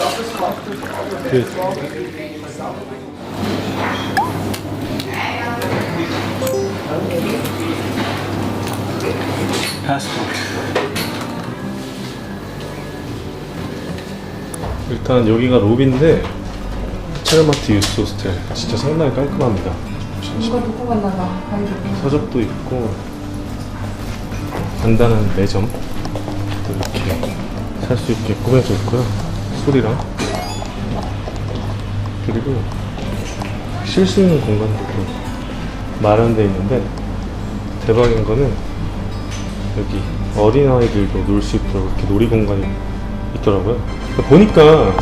Good. Passport. 일단 여기가 로비인데 체르마트 유스 호스텔 진짜 상당히 깔끔합니다. 이거 누구 만나나 가이드 서적도 있고 간단한 매점 또 이렇게 살 수 있게 꾸며져 있고요. 술이랑 그리고 쉴 수 있는 공간도 또 마련되어 있는데 대박인 거는 여기 어린아이들도 놀 수 있도록 이렇게 놀이 공간이 있더라고요. 보니까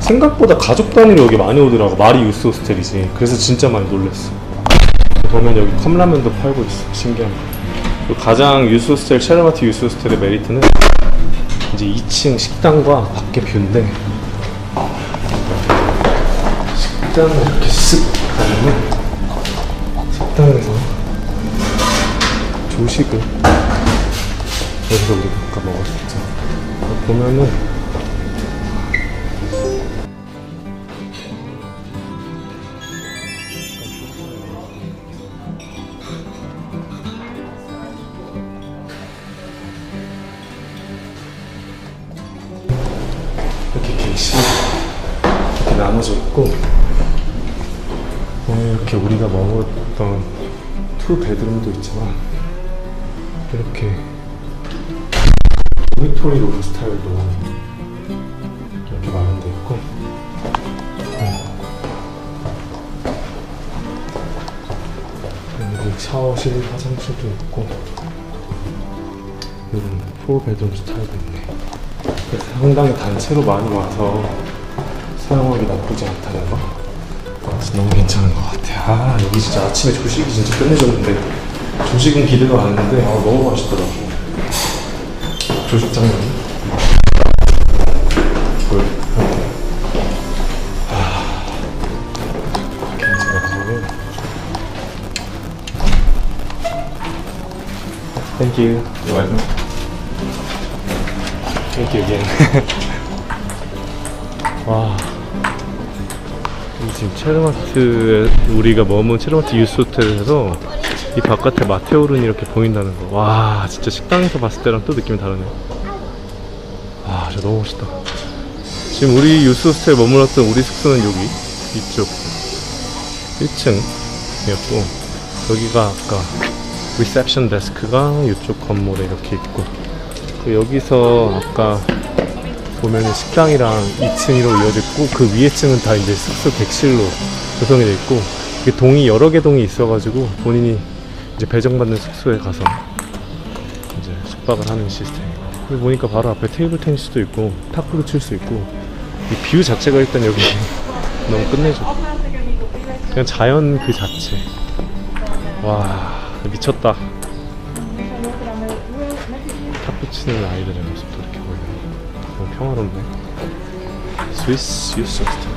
생각보다 가족 단위로 여기 많이 오더라고. 유스 호스텔이지. 그래서 진짜 많이 놀랐어. 보면 여기 컵라면도 팔고 있어. 신기한 거. 가장 유스 호스텔, 체르마트 유스 호스텔의 메리트는 이제 2층 식당과 밖에 뷰인데 식당을 이렇게 쓱 가면 식당에서 조식을 여기서 우리가 아까 먹었었죠. 보면은 이렇게 객실 이렇게 나눠져 있고 어, 이렇게 우리가 머물렀던 투 베드룸도 있지만 이렇게 도미토리 룸 스타일도 이렇게 마련돼 있고 음. 그리고 샤워실, 화장실도 있고 이런 포 베드룸 스타일도 있네. 그래서 상당히 단체로 많이 와서 사용하기 나쁘지 않다는 거. 너무 괜찮은 것 같아요. 아 여기 진짜 아침에 조식이 진짜 끝내줬는데 조식은 기대가 갔는데 아, 너무 맛있더라고. 조식 장면. 꿀. 아 괜찮아요. Thank you. You're you again. 와. 이 지금 체르마트에 우리가 머문 체르마트 유스 호텔에서 이 바깥에 마테오른이 이렇게 보인다는 거. 와, 진짜 식당에서 봤을 때랑 또 느낌이 다르네. 와, 진짜 너무 멋있다. 지금 우리 유스 호스텔 머물렀던 우리 숙소는 여기 이쪽 1층이었고 여기가 아까 리셉션 데스크가 이쪽 건물에 이렇게 있고 그 여기서 아까 보면은 식당이랑 2층으로 이어져 있고 그 위에 층은 다 이제 숙소 객실로 구성이 돼 있고 이게 동이 여러 개 동이 있어가지고 본인이 이제 배정받는 숙소에 가서 이제 숙박을 하는 시스템이고 여기 보니까 바로 앞에 테이블 테니스도 있고 탁구도 칠 수 있고 이 뷰 자체가 일단 여기 너무 끝내줘. 그냥 자연 그 자체. 와 미쳤다 스포츠는 아이들의 모습 돌이켜 보이네. 너무 평화롭네. 스위스 유스 호스텔.